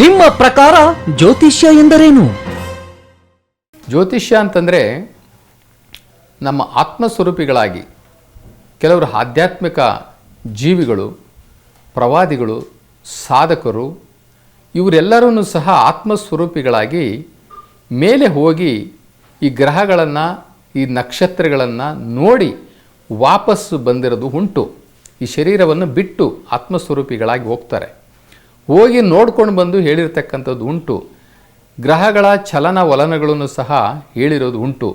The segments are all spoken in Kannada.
ನಿಮ್ಮ ಪ್ರಕಾರ ಜ್ಯೋತಿಷ್ಯ ಎಂದರೇನು? ಜ್ಯೋತಿಷ್ಯ ಅಂತಂದರೆ ನಮ್ಮ ಆತ್ಮಸ್ವರೂಪಿಗಳಾಗಿ ಕೆಲವರು ಆಧ್ಯಾತ್ಮಿಕ ಜೀವಿಗಳು, ಪ್ರವಾದಿಗಳು, ಸಾಧಕರು ಇವರೆಲ್ಲರೂ ಸಹ ಆತ್ಮಸ್ವರೂಪಿಗಳಾಗಿ ಮೇಲೆ ಹೋಗಿ ಈ ಗ್ರಹಗಳನ್ನು, ಈ ನಕ್ಷತ್ರಗಳನ್ನು ನೋಡಿ ವಾಪಸ್ಸು ಬಂದಿರೋದು ಉಂಟು. ಈ ಶರೀರವನ್ನು ಬಿಟ್ಟು ಆತ್ಮಸ್ವರೂಪಿಗಳಾಗಿ ಹೋಗ್ತಾರೆ. ಹೋಗಿ ನೋಡ್ಕೊಂಡು ಬಂದು ಹೇಳಿರ್ತಕ್ಕಂಥದ್ದು ಉಂಟು. ಗ್ರಹಗಳ ಚಲನ ವಲನಗಳನ್ನು ಸಹ ಹೇಳಿರೋದು ಉಂಟು.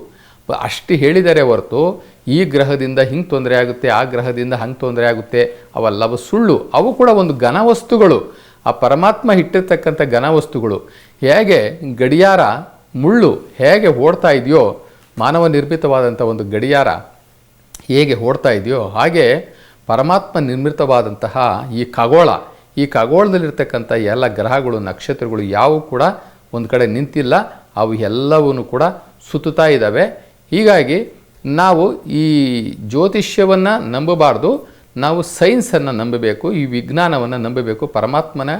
ಅಷ್ಟು ಹೇಳಿದರೆ ಹೊರತು ಈ ಗ್ರಹದಿಂದ ಹಿಂಗೆ ತೊಂದರೆ ಆಗುತ್ತೆ, ಆ ಗ್ರಹದಿಂದ ಹಂಗೆ ತೊಂದರೆ ಆಗುತ್ತೆ, ಅವೆಲ್ಲವೂ ಸುಳ್ಳು. ಅವು ಕೂಡ ಒಂದು ಘನವಸ್ತುಗಳು. ಆ ಪರಮಾತ್ಮ ಇಟ್ಟಿರ್ತಕ್ಕಂಥ ಘನವಸ್ತುಗಳು. ಹೇಗೆ ಗಡಿಯಾರ, ಮುಳ್ಳು ಹೇಗೆ ಓಡ್ತಾ ಇದೆಯೋ, ಮಾನವ ನಿರ್ಮಿತವಾದಂಥ ಒಂದು ಗಡಿಯಾರ ಹೇಗೆ ಓಡ್ತಾ ಇದೆಯೋ ಹಾಗೆ ಪರಮಾತ್ಮ ನಿರ್ಮಿತವಾದಂತಹ ಈ ಖಗೋಳ ಈ ಖಗೋಳದಲ್ಲಿರ್ತಕ್ಕಂಥ ಎಲ್ಲ ಗ್ರಹಗಳು, ನಕ್ಷತ್ರಗಳು ಯಾವು ಕೂಡ ಒಂದು ಕಡೆ ನಿಂತಿಲ್ಲ. ಅವು ಎಲ್ಲವೂ ಕೂಡ ಸುತ್ತುತ್ತಾ ಇದ್ದಾವೆ. ಹೀಗಾಗಿ ನಾವು ಈ ಜ್ಯೋತಿಷ್ಯವನ್ನು ನಂಬಬಾರ್ದು. ನಾವು ಸೈನ್ಸನ್ನು ನಂಬಬೇಕು, ಈ ವಿಜ್ಞಾನವನ್ನು ನಂಬಬೇಕು, ಪರಮಾತ್ಮನ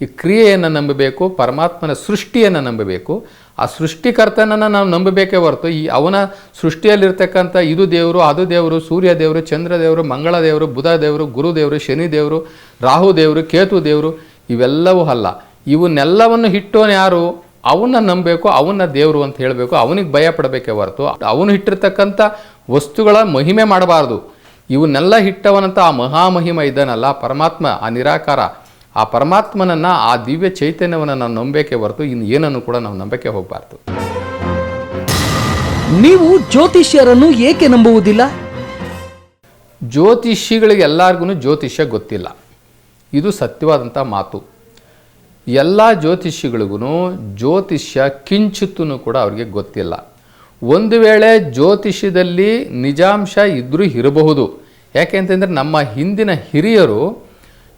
ಈ ಕ್ರಿಯೆಯನ್ನು ನಂಬಬೇಕು, ಪರಮಾತ್ಮನ ಸೃಷ್ಟಿಯನ್ನು ನಂಬಬೇಕು. ಆ ಸೃಷ್ಟಿಕರ್ತನನ್ನು ನಾವು ನಂಬಬೇಕೇ ಹೊರತು ಈ ಅವನ ಸೃಷ್ಟಿಯಲ್ಲಿರ್ತಕ್ಕಂಥ ಇದು ದೇವರು, ಅದು ದೇವರು, ಸೂರ್ಯ ದೇವರು, ಚಂದ್ರ ದೇವರು, ಮಂಗಳ ದೇವರು, ಬುಧ ದೇವರು, ಗುರು ದೇವರು, ಶನಿ ದೇವರು, ರಾಹು ದೇವರು, ಕೇತು ದೇವರು, ಇವೆಲ್ಲವೂ ಅಲ್ಲ. ಇವನ್ನೆಲ್ಲವನ್ನು ಹಿಟ್ಟೋನು ಯಾರು? ಅವನ್ನ ನಂಬಬೇಕು, ಅವನ್ನ ದೇವರು ಅಂತ ಹೇಳಬೇಕು. ಅವನಿಗೆ ಭಯ ಪಡಬೇಕೇ ಹೊರತು. ಅವನು ಇಟ್ಟಿರ್ತಕ್ಕಂಥ ವಸ್ತುಗಳ ಮಹಿಮೆ ಮಾಡಬಾರ್ದು. ಇವನ್ನೆಲ್ಲ ಹಿಟ್ಟವನಂತ ಆ ಮಹಾಮಹಿಮ ಇದ್ದಾನಲ್ಲ, ಪರಮಾತ್ಮ, ಆ ನಿರಾಕಾರ. ಆ ಪರಮಾತ್ಮನನ್ನು ಆ ದಿವ್ಯ ಚೈತನ್ಯವನ್ನು ನಾವು ನಂಬೇಕೆ ಹೊರತು ಇನ್ನು ಏನನ್ನು ಕೂಡ ನಾವು ನಂಬಕ್ಕೆ ಹೋಗಬಾರ್ದು. ನೀವು ಜ್ಯೋತಿಷ್ಯರನ್ನು ಏಕೆ ನಂಬುವುದಿಲ್ಲ? ಜ್ಯೋತಿಷಿಗಳಿಗೆ ಎಲ್ಲರಿಗೂ ಜ್ಯೋತಿಷ್ಯ ಗೊತ್ತಿಲ್ಲ. ಇದು ಸತ್ಯವಾದಂಥ ಮಾತು. ಎಲ್ಲ ಜ್ಯೋತಿಷಿಗಳಿಗೂ ಜ್ಯೋತಿಷ್ಯ ಕಿಂಚಿತ್ತೂ ಕೂಡ ಅವರಿಗೆ ಗೊತ್ತಿಲ್ಲ. ಒಂದು ವೇಳೆ ಜ್ಯೋತಿಷ್ಯದಲ್ಲಿ ನಿಜಾಂಶ ಇದ್ದರೂ ಇರಬಹುದು. ಯಾಕೆ ಅಂತಂದರೆ ನಮ್ಮ ಹಿಂದಿನ ಹಿರಿಯರು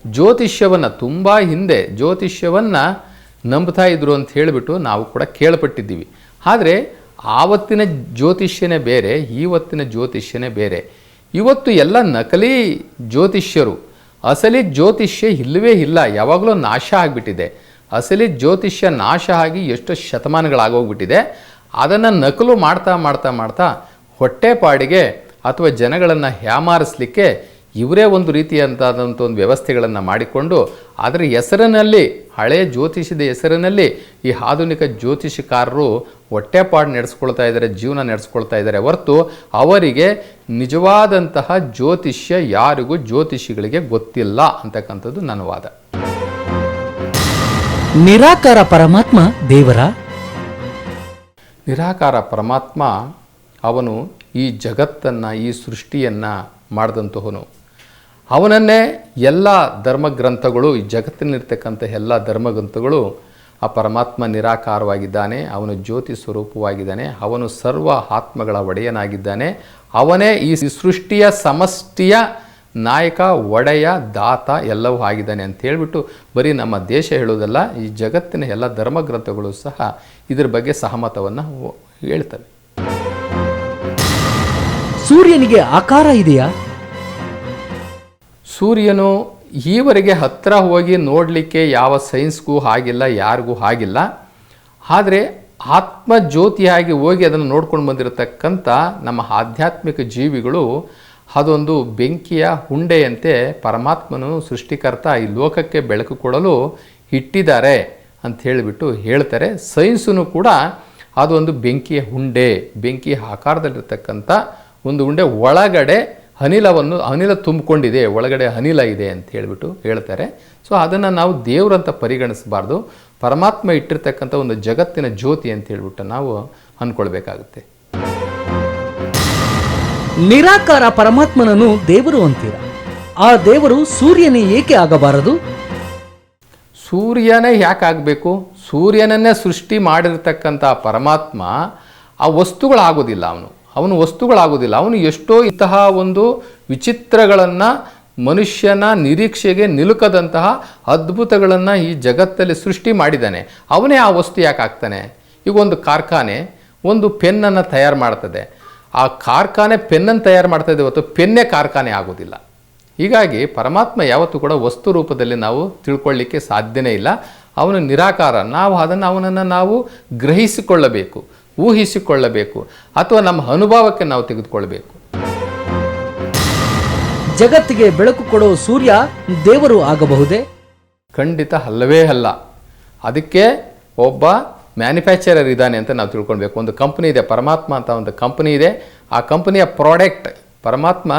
ಜ್ಯೋತಿಷ್ಯವನ್ನು ತುಂಬ ಹಿಂದೆ ಜ್ಯೋತಿಷ್ಯವನ್ನು ನಂಬ್ತಾ ಇದ್ರು ಅಂತ ಹೇಳಿಬಿಟ್ಟು ನಾವು ಕೂಡ ಕೇಳ್ಪಟ್ಟಿದ್ದೀವಿ. ಆದರೆ ಆವತ್ತಿನ ಜ್ಯೋತಿಷ್ಯನೇ ಬೇರೆ ಇವತ್ತಿನ ಜ್ಯೋತಿಷ್ಯನೇ ಬೇರೆ. ಇವತ್ತು ಎಲ್ಲ ನಕಲಿ ಜ್ಯೋತಿಷ್ಯರು, ಅಸಲಿ ಜ್ಯೋತಿಷ್ಯ ಇಲ್ಲವೇ ಇಲ್ಲ, ಯಾವಾಗಲೂ ನಾಶ ಆಗಿಬಿಟ್ಟಿದೆ. ಅಸಲಿ ಜ್ಯೋತಿಷ್ಯ ನಾಶ ಆಗಿ ಎಷ್ಟು ಶತಮಾನಗಳಾಗೋಗ್ಬಿಟ್ಟಿದೆ. ಅದನ್ನು ನಕಲು ಮಾಡ್ತಾ ಮಾಡ್ತಾ ಮಾಡ್ತಾ ಹೊಟ್ಟೆಪಾಡಿಗೆ ಅಥವಾ ಜನಗಳನ್ನು ಹ್ಯಾಮಾರಿಸ್ಲಿಕ್ಕೆ ಇವರೇ ಒಂದು ರೀತಿಯಂತಾದಂಥ ಒಂದು ವ್ಯವಸ್ಥೆಗಳನ್ನು ಮಾಡಿಕೊಂಡು ಅದರ ಹೆಸರಿನಲ್ಲಿ ಹಳೆಯ ಜ್ಯೋತಿಷದ ಹೆಸರಿನಲ್ಲಿ ಈ ಆಧುನಿಕ ಜ್ಯೋತಿಷಕಾರರು ಹೊಟ್ಟೆಪಾಡು ನಡೆಸ್ಕೊಳ್ತಾ ಇದ್ದಾರೆ ಜೀವನ ನಡೆಸ್ಕೊಳ್ತಾ ಇದ್ದಾರೆ. ಹೊರತು ಅವರಿಗೆ ನಿಜವಾದಂತಹ ಜ್ಯೋತಿಷ್ಯ ಯಾರಿಗೂ ಜ್ಯೋತಿಷಿಗಳಿಗೆ ಗೊತ್ತಿಲ್ಲ ಅಂತಕ್ಕಂಥದ್ದು ನನ್ನ ವಾದ. ನಿರಾಕಾರ ಪರಮಾತ್ಮ ದೇವರ? ನಿರಾಕಾರ ಪರಮಾತ್ಮ ಅವನು ಈ ಜಗತ್ತನ್ನು ಈ ಸೃಷ್ಟಿಯನ್ನು ಮಾಡಿದಂತಹವನು. ಅವನನ್ನೇ ಎಲ್ಲ ಧರ್ಮಗ್ರಂಥಗಳು, ಈ ಜಗತ್ತಿನಲ್ಲಿರ್ತಕ್ಕಂಥ ಎಲ್ಲ ಧರ್ಮಗ್ರಂಥಗಳು, ಆ ಪರಮಾತ್ಮ ನಿರಾಕಾರವಾಗಿದ್ದಾನೆ, ಅವನು ಜ್ಯೋತಿ ಸ್ವರೂಪವಾಗಿದ್ದಾನೆ, ಅವನು ಸರ್ವ ಆತ್ಮಗಳ ಒಡೆಯನಾಗಿದ್ದಾನೆ, ಅವನೇ ಈ ಸೃಷ್ಟಿಯ ಸಮಷ್ಟಿಯ ನಾಯಕ, ಒಡೆಯ, ದಾತ ಎಲ್ಲವೂ ಆಗಿದ್ದಾನೆ ಅಂತ ಹೇಳಿಬಿಟ್ಟು ಬರೀ ನಮ್ಮ ದೇಶ ಹೇಳೋದಲ್ಲ, ಈ ಜಗತ್ತಿನ ಎಲ್ಲ ಧರ್ಮಗ್ರಂಥಗಳು ಸಹ ಇದ್ರ ಬಗ್ಗೆ ಸಹಮತವನ್ನು ಹೇಳ್ತವೆ. ಸೂರ್ಯನಿಗೆ ಆಕಾರ ಇದೆಯಾ? ಸೂರ್ಯನು ಈವರೆಗೆ ಹತ್ತಿರ ಹೋಗಿ ನೋಡಲಿಕ್ಕೆ ಯಾವ ಸೈನ್ಸ್ಗೂ ಆಗಿಲ್ಲ ಯಾರಿಗೂ ಆಗಿಲ್ಲ ಆದರೆ ಆತ್ಮಜ್ಯೋತಿಯಾಗಿ ಹೋಗಿ ಅದನ್ನು ನೋಡ್ಕೊಂಡು ಬಂದಿರತಕ್ಕಂಥ ನಮ್ಮ ಆಧ್ಯಾತ್ಮಿಕ ಜೀವಿಗಳು ಅದೊಂದು ಬೆಂಕಿಯ ಹುಂಡೆಯಂತೆ ಪರಮಾತ್ಮನು ಸೃಷ್ಟಿಕರ್ತ ಈ ಲೋಕಕ್ಕೆ ಬೆಳಕು ಕೊಡಲು ಇಟ್ಟಿದ್ದಾರೆ ಅಂತ ಹೇಳಿಬಿಟ್ಟು ಹೇಳ್ತಾರೆ. ಸೈನ್ಸೂ ಕೂಡ ಅದೊಂದು ಬೆಂಕಿಯ ಹುಂಡೆ ಬೆಂಕಿ ಆಕಾರದಲ್ಲಿರ್ತಕ್ಕಂಥ ಒಂದು ಉಂಡೆ ಒಳಗಡೆ ಅನಿಲವನ್ನು ಅನಿಲ ತುಂಬಿಕೊಂಡಿದೆ ಒಳಗಡೆ ಅನಿಲ ಇದೆ ಅಂತ ಹೇಳಿಬಿಟ್ಟು ಹೇಳ್ತಾರೆ. ಸೊ ಅದನ್ನು ನಾವು ದೇವರಂತ ಪರಿಗಣಿಸಬಾರ್ದು. ಪರಮಾತ್ಮ ಇಟ್ಟಿರ್ತಕ್ಕಂಥ ಒಂದು ಜಗತ್ತಿನ ಜ್ಯೋತಿ ಅಂತ ಹೇಳ್ಬಿಟ್ಟು ನಾವು ಅಂದ್ಕೊಳ್ಬೇಕಾಗುತ್ತೆ ನಿರಾಕಾರ ಪರಮಾತ್ಮನನ್ನು ದೇವರು ಅಂತೀರ. ಆ ದೇವರು ಸೂರ್ಯನೇ ಏಕೆ ಆಗಬಾರದು? ಸೂರ್ಯನೇ ಯಾಕೆ ಆಗಬೇಕು? ಸೂರ್ಯನನ್ನೇ ಸೃಷ್ಟಿ ಮಾಡಿರ್ತಕ್ಕಂಥ ಪರಮಾತ್ಮ ಆ ವಸ್ತುಗಳಾಗೋದಿಲ್ಲ ಅವನು. ಅವನು ವಸ್ತುಗಳಾಗೋದಿಲ್ಲ ಅವನು ಎಷ್ಟೋ ಇಂತಹ ಒಂದು ವಿಚಿತ್ರಗಳನ್ನು ಮನುಷ್ಯನ ನಿರೀಕ್ಷೆಗೆ ನಿಲುಕದಂತಹ ಅದ್ಭುತಗಳನ್ನು ಈ ಜಗತ್ತಲ್ಲಿ ಸೃಷ್ಟಿ ಮಾಡಿದ್ದಾನೆ. ಅವನೇ ಆ ವಸ್ತು ಯಾಕೆ ಆಗ್ತಾನೆ ಈಗ ಒಂದು ಕಾರ್ಖಾನೆ ಒಂದು ಪೆನ್ನನ್ನು ತಯಾರು ಮಾಡ್ತದೆ. ಆ ಕಾರ್ಖಾನೆ ಪೆನ್ನನ್ನು ತಯಾರು ಮಾಡ್ತದೆ ಇದೆ ಹೊತ್ತು ಪೆನ್ನೇ ಕಾರ್ಖಾನೆ ಆಗೋದಿಲ್ಲ ಹೀಗಾಗಿ ಪರಮಾತ್ಮ ಯಾವತ್ತೂ ಕೂಡ ವಸ್ತು ರೂಪದಲ್ಲಿ ನಾವು ತಿಳ್ಕೊಳ್ಳಿಕ್ಕೆ ಸಾಧ್ಯನೇ ಇಲ್ಲ. ಅವನು ನಿರಾಕಾರ, ನಾವು ಅದನ್ನು, ಅವನನ್ನು ನಾವು ಗ್ರಹಿಸಿಕೊಳ್ಳಬೇಕು. ಊಹಿಸಿಕೊಳ್ಳಬೇಕು ಅಥವಾ ನಮ್ಮ ಅನುಭವಕ್ಕೆ ನಾವು ತೆಗೆದುಕೊಳ್ಬೇಕು. ಜಗತ್ತಿಗೆ ಬೆಳಕು ಕೊಡೋ ಸೂರ್ಯ ದೇವರು ಆಗಬಹುದೇ? ಖಂಡಿತ ಅಲ್ಲವೇ ಅಲ್ಲ. ಅದಕ್ಕೆ ಒಬ್ಬ ಮ್ಯಾನುಫ್ಯಾಕ್ಚರರ್ ಇದ್ದಾನೆ ಅಂತ ನಾವು ತಿಳ್ಕೊಳ್ಬೇಕು. ಒಂದು ಕಂಪ್ನಿ ಇದೆ ಪರಮಾತ್ಮ ಅಂತ ಒಂದು ಕಂಪ್ನಿ ಇದೆ. ಆ ಕಂಪನಿಯ ಪ್ರಾಡಕ್ಟ್ ಪರಮಾತ್ಮ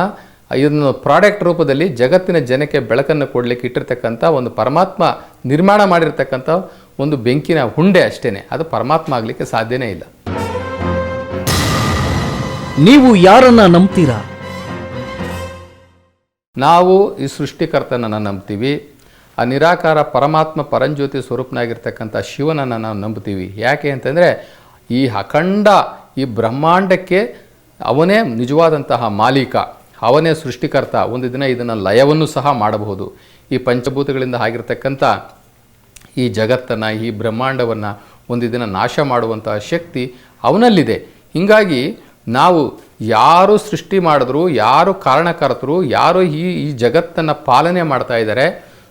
ಇದನ್ನು ಪ್ರಾಡಕ್ಟ್ ರೂಪದಲ್ಲಿ ಜಗತ್ತಿನ ಜನಕ್ಕೆ ಬೆಳಕನ್ನು ಕೊಡಲಿಕ್ಕೆ ಇಟ್ಟಿರ್ತಕ್ಕಂಥ ಒಂದು ಪರಮಾತ್ಮ ನಿರ್ಮಾಣ ಮಾಡಿರ್ತಕ್ಕಂಥ ಒಂದು ಬೆಂಕಿನ ಹುಂಡೆ ಅಷ್ಟೇ ಅದು ಪರಮಾತ್ಮ ಆಗಲಿಕ್ಕೆ ಸಾಧ್ಯನೇ ಇಲ್ಲ. ನೀವು ಯಾರನ್ನ ನಂಬ್ತೀರಾ? ನಾವು ಈ ಸೃಷ್ಟಿಕರ್ತನನ್ನು ನಂಬ್ತೀವಿ. ಆ ನಿರಾಕಾರ ಪರಮಾತ್ಮ ಪರಂಜ್ಯೋತಿ ಸ್ವರೂಪನಾಗಿರ್ತಕ್ಕಂಥ ಶಿವನನ್ನು ನಾವು ನಂಬ್ತೀವಿ. ಯಾಕೆ ಅಂತಂದರೆ, ಈ ಅಖಂಡ, ಈ ಬ್ರಹ್ಮಾಂಡಕ್ಕೆ ಅವನೇ ನಿಜವಾದಂತಹ ಮಾಲೀಕ. ಅವನೇ ಸೃಷ್ಟಿಕರ್ತ. ಒಂದು ದಿನ ಇದನ್ನು ಲಯವನ್ನು ಸಹ ಮಾಡಬಹುದು. ಈ ಪಂಚಭೂತಗಳಿಂದ ಆಗಿರ್ತಕ್ಕಂಥ ಈ ಜಗತ್ತನ್ನು, ಈ ಬ್ರಹ್ಮಾಂಡವನ್ನು ಒಂದು ದಿನ ನಾಶ ಮಾಡುವಂತಹ ಶಕ್ತಿ ಅವನಲ್ಲಿದೆ. ಹೀಗಾಗಿ ನಾವು ಯಾರು ಸೃಷ್ಟಿ ಮಾಡಿದ್ರು, ಯಾರು ಕಾರಣಕರ್ತರು, ಯಾರು ಈ ಈ ಜಗತ್ತನ್ನು ಪಾಲನೆ ಮಾಡ್ತಾ ಇದ್ದಾರೆ,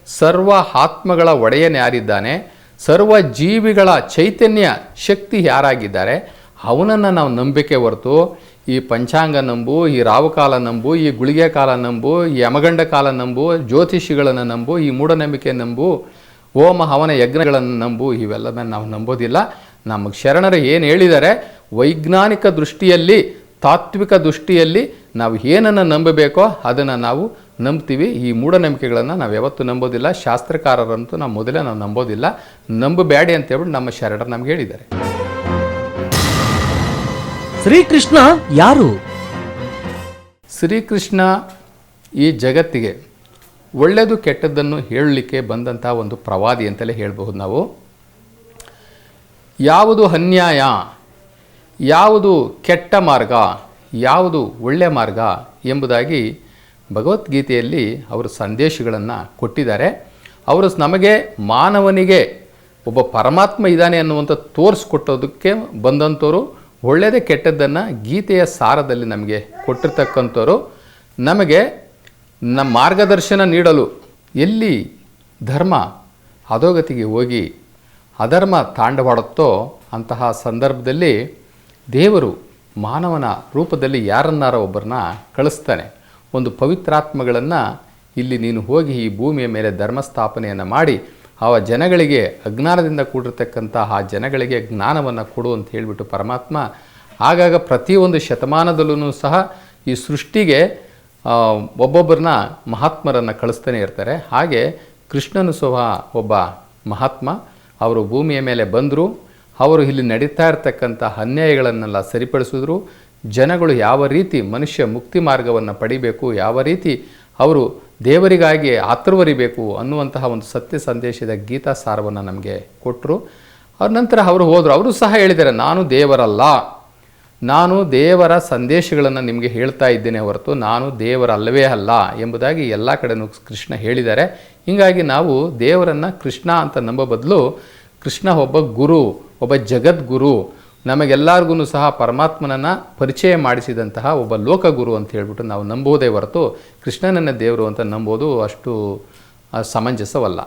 ಸರ್ವ ಆತ್ಮಗಳ ಒಡೆಯನ್ ಯಾರಿದ್ದಾನೆ, ಸರ್ವ ಜೀವಿಗಳ ಚೈತನ್ಯ ಶಕ್ತಿ ಯಾರಾಗಿದ್ದಾರೆ, ಅವನನ್ನು ನಾವು ನಂಬಿಕೆ ಹೊರತು, ಈ ಪಂಚಾಂಗ ನಂಬು, ಈ ರಾವುಕಾಲ ನಂಬು, ಈ ಗುಳಿಗೆ ಕಾಲ ನಂಬು, ಈ ಯಮಗಂಡ ಕಾಲ ನಂಬು, ಜ್ಯೋತಿಷಿಗಳನ್ನು ನಂಬು, ಈ ಮೂಢನಂಬಿಕೆ ನಂಬು ಓಮ ಹವನ ಯಜ್ಞಗಳನ್ನು ನಂಬು, ಇವೆಲ್ಲದನ್ನು ನಾವು ನಂಬೋದಿಲ್ಲ. ನಮಗೆ ಶರಣರು ಏನು ಹೇಳಿದ್ದಾರೆ ವೈಜ್ಞಾನಿಕ ದೃಷ್ಟಿಯಲ್ಲಿ ತಾತ್ವಿಕ ದೃಷ್ಟಿಯಲ್ಲಿ ನಾವು ಏನನ್ನು ನಂಬಬೇಕೋ ಅದನ್ನು ನಾವು ನಂಬ್ತೀವಿ. ಈ ಮೂಢನಂಬಿಕೆಗಳನ್ನು ನಾವು ಯಾವತ್ತೂ ನಂಬೋದಿಲ್ಲ. ಶಾಸ್ತ್ರಕಾರರಂತೂ ನಾವು ಮೊದಲೇ ನಾವು ನಂಬೋದಿಲ್ಲ. ನಂಬಬೇಡಿ ಅಂತ ಹೇಳ್ಬಿಟ್ಟು ನಮ್ಮ ಶರಣರು ನಮ್ಗೆ ಹೇಳಿದ್ದಾರೆ. ಶ್ರೀಕೃಷ್ಣ ಯಾರು? ಶ್ರೀಕೃಷ್ಣ ಈ ಜಗತ್ತಿಗೆ ಒಳ್ಳೆಯದು ಕೆಟ್ಟದ್ದನ್ನು ಹೇಳಲಿಕ್ಕೆ ಬಂದಂಥ ಒಂದು ಪ್ರವಾದಿ ಅಂತಲೇ ಹೇಳ್ಬಹುದು ನಾವು. ಯಾವುದು ಅನ್ಯಾಯ? ಯಾವುದು ಕೆಟ್ಟ ಮಾರ್ಗ, ಯಾವುದು ಒಳ್ಳೆಯ ಮಾರ್ಗ ಎಂಬುದಾಗಿ ಭಗವದ್ಗೀತೆಯಲ್ಲಿ ಅವರು ಸಂದೇಶಗಳನ್ನು ಕೊಟ್ಟಿದ್ದಾರೆ. ಅವರು ನಮಗೆ ಮಾನವನಿಗೆ ಒಬ್ಬ ಪರಮಾತ್ಮ ಇದ್ದಾನೆ ಅನ್ನುವಂಥ ತೋರಿಸ್ಕೊಟ್ಟೋದಕ್ಕೆ ಬಂದಂಥವರು ಒಳ್ಳೆಯದೇ ಕೆಟ್ಟದ್ದನ್ನು ಗೀತೆಯ ಸಾರದಲ್ಲಿ ನಮಗೆ ಕೊಟ್ಟಿರ್ತಕ್ಕಂಥವ್ರು. ನಮಗೆ ನಮ್ಮ ಮಾರ್ಗದರ್ಶನ ನೀಡಲು ಎಲ್ಲಿ ಧರ್ಮ ಅಧೋಗತಿಗೆ ಹೋಗಿ, ಅಧರ್ಮ ತಾಂಡವಾಡುತ್ತೋ ಅಂತಹ ಸಂದರ್ಭದಲ್ಲಿ ದೇವರು ಮಾನವನ ರೂಪದಲ್ಲಿ ಯಾರನ್ನಾರ ಒಬ್ಬರನ್ನ ಕಳಿಸ್ತಾನೆ. ಒಂದು ಪವಿತ್ರಾತ್ಮಗಳನ್ನು ಇಲ್ಲಿ ನೀನು ಹೋಗಿ ಈ ಭೂಮಿಯ ಮೇಲೆ ಧರ್ಮಸ್ಥಾಪನೆಯನ್ನು ಮಾಡಿ ಆ ಜನಗಳಿಗೆ ಅಜ್ಞಾನದಿಂದ ಕೂಡಿರ್ತಕ್ಕಂಥ ಆ ಜನಗಳಿಗೆ ಜ್ಞಾನವನ್ನು ಕೊಡು ಅಂತ ಹೇಳಿಬಿಟ್ಟು ಪರಮಾತ್ಮ ಆಗಾಗ ಪ್ರತಿಯೊಂದು ಶತಮಾನದಲ್ಲೂ ಸಹ ಈ ಸೃಷ್ಟಿಗೆ ಒಬ್ಬೊಬ್ಬರನ್ನ ಮಹಾತ್ಮರನ್ನು ಕಳಿಸ್ತಾನೆ ಇರ್ತಾರೆ. ಹಾಗೆ ಕೃಷ್ಣನು ಸಹ ಒಬ್ಬ ಮಹಾತ್ಮ. ಅವರು ಭೂಮಿಯ ಮೇಲೆ ಬಂದರು. ಅವರು ಇಲ್ಲಿ ನಡೀತಾ ಇರತಕ್ಕಂಥ ಅನ್ಯಾಯಗಳನ್ನೆಲ್ಲ ಸರಿಪಡಿಸಿದ್ರು. ಜನಗಳು ಯಾವ ರೀತಿ ಮನುಷ್ಯ ಮುಕ್ತಿ ಮಾರ್ಗವನ್ನು ಪಡಿಬೇಕು, ಯಾವ ರೀತಿ ಅವರು ದೇವರಿಗಾಗಿ ಆತುರವರಿಬೇಕು ಅನ್ನುವಂತಹ ಒಂದು ಸತ್ಯ ಸಂದೇಶದ ಗೀತಾ ಸಾರವನ್ನು ನಮಗೆ ಕೊಟ್ಟರು ಅವ್ರ ನಂತರ ಅವರು ಹೋದರು. ಅವರು ಸಹ ಹೇಳಿದ್ದಾರೆ, ನಾನು ದೇವರಲ್ಲ. ನಾನು ದೇವರ ಸಂದೇಶಗಳನ್ನು ನಿಮಗೆ ಹೇಳ್ತಾ ಇದ್ದೇನೆ ಹೊರತು ನಾನು ದೇವರಲ್ಲವೇ ಅಲ್ಲ ಎಂಬುದಾಗಿ ಎಲ್ಲ ಕಡೆನೂ ಕೃಷ್ಣ ಹೇಳಿದ್ದಾರೆ. ಹೀಗಾಗಿ ನಾವು ದೇವರನ್ನು ಕೃಷ್ಣ ಅಂತ ನಂಬೋ ಬದಲು ಕೃಷ್ಣ ಒಬ್ಬ ಗುರು. ಒಬ್ಬ ಜಗದ್ಗುರು ನಮಗೆಲ್ಲರಿಗೂ ಸಹ ಪರಮಾತ್ಮನನ್ನು ಪರಿಚಯ ಮಾಡಿಸಿದಂತಹ ಒಬ್ಬ ಲೋಕಗುರು ಅಂತ ಹೇಳ್ಬಿಟ್ಟು ನಾವು ನಂಬೋದೇ ಹೊರತು ಕೃಷ್ಣನನ್ನ ದೇವರು ಅಂತ ನಂಬೋದು ಅಷ್ಟು ಸಮಂಜಸವಲ್ಲ.